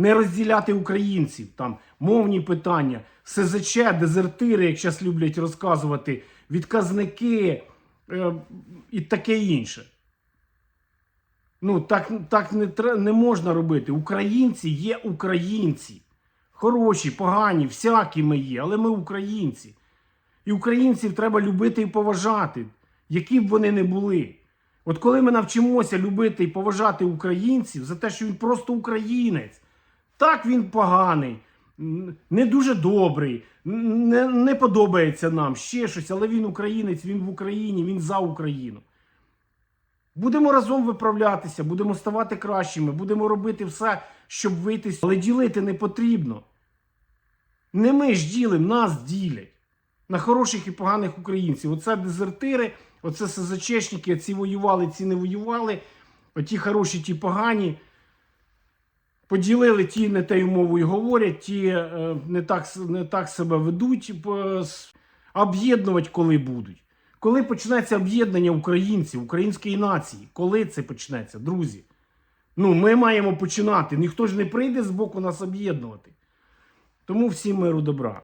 не розділяти українців, там мовні питання, СЗЧ, дезертири, як зараз люблять розказувати, відказники е, і таке інше. Ну, так, так не, не можна робити. Українці є українці. Хороші, погані, всякі ми є, але ми українці. І українців треба любити і поважати, які б вони не були. От коли ми навчимося любити і поважати українців за те, що він просто українець, так він поганий, не дуже добрий, не, не подобається нам ще щось, але він українець, він в Україні, він за Україну. Будемо разом виправлятися, будемо ставати кращими, будемо робити все, щоб вийти. Але ділити не потрібно. Не ми ж ділимо, нас ділять на хороших і поганих українців. Оце дезертири, оце СЗЧшники, ці воювали, ці не воювали. Оті хороші, ті погані. Поділили ті не тією мовою говорять, ті е, не, так, не так себе ведуть. Об'єднувати коли будуть. Коли почнеться об'єднання українців, української нації? Коли це почнеться, друзі? Ну, ми маємо починати. Ніхто ж не прийде з боку нас об'єднувати. Тому всім миру добра.